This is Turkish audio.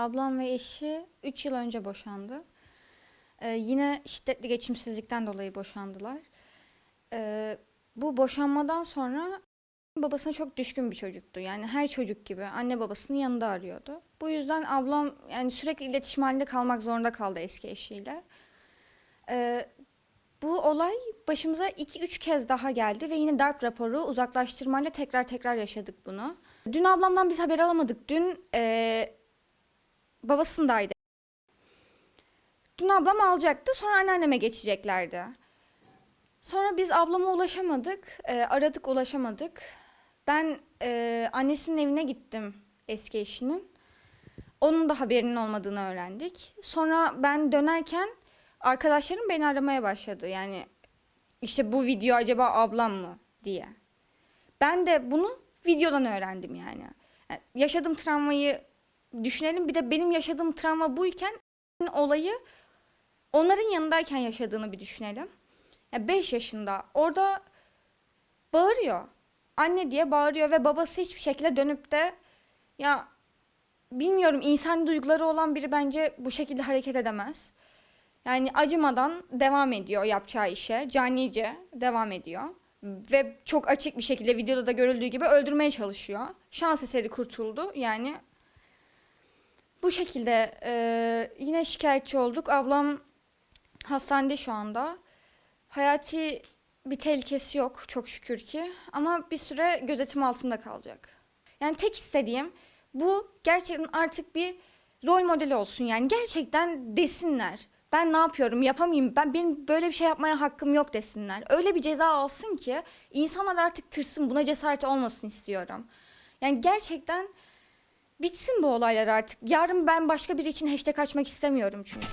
Ablam ve eşi 3 yıl önce boşandı. Ee, yine şiddetli geçimsizlikten dolayı boşandılar. Ee, bu boşanmadan sonra babasına çok düşkün bir çocuktu. Yani her çocuk gibi anne babasının yanında arıyordu. Bu yüzden ablam yani sürekli iletişim halinde kalmak zorunda kaldı eski eşiyle. Ee, bu olay başımıza 2-3 kez daha geldi ve yine darp raporu uzaklaştırmayla tekrar tekrar yaşadık bunu. Dün ablamdan biz haber alamadık. Dün eee babasındaydı. Dün ablam alacaktı sonra anneanneme geçeceklerdi. Sonra biz ablama ulaşamadık. eee, aradık ulaşamadık. Ben eee, annesinin evine gittim eski eşinin. Onun da haberinin olmadığını öğrendik. Sonra ben dönerken arkadaşlarım beni aramaya başladı. Yani işte bu video acaba ablam mı diye. Ben de bunu videodan öğrendim yani. Yani yaşadığım travmayı düşünelim. Bir de benim yaşadığım travma buyken olayı onların yanındayken yaşadığını bir düşünelim. Ya 5 yaşında orada bağırıyor. Anne diye bağırıyor ve babası hiçbir şekilde dönüp de ya bilmiyorum insan duyguları olan biri bence bu şekilde hareket edemez. Yani acımadan devam ediyor yapacağı işe. Canice devam ediyor. Ve çok açık bir şekilde videoda da görüldüğü gibi öldürmeye çalışıyor. Şans eseri kurtuldu. Yani bu şekilde e, yine şikayetçi olduk. Ablam hastanede şu anda. Hayati bir tehlikesi yok çok şükür ki. Ama bir süre gözetim altında kalacak. Yani tek istediğim bu gerçekten artık bir rol modeli olsun. Yani gerçekten desinler. Ben ne yapıyorum yapamayayım ben benim böyle bir şey yapmaya hakkım yok desinler. Öyle bir ceza alsın ki insanlar artık tırsın buna cesaret olmasın istiyorum. Yani gerçekten Bitsin bu olaylar artık. Yarın ben başka biri için hashtag açmak istemiyorum çünkü.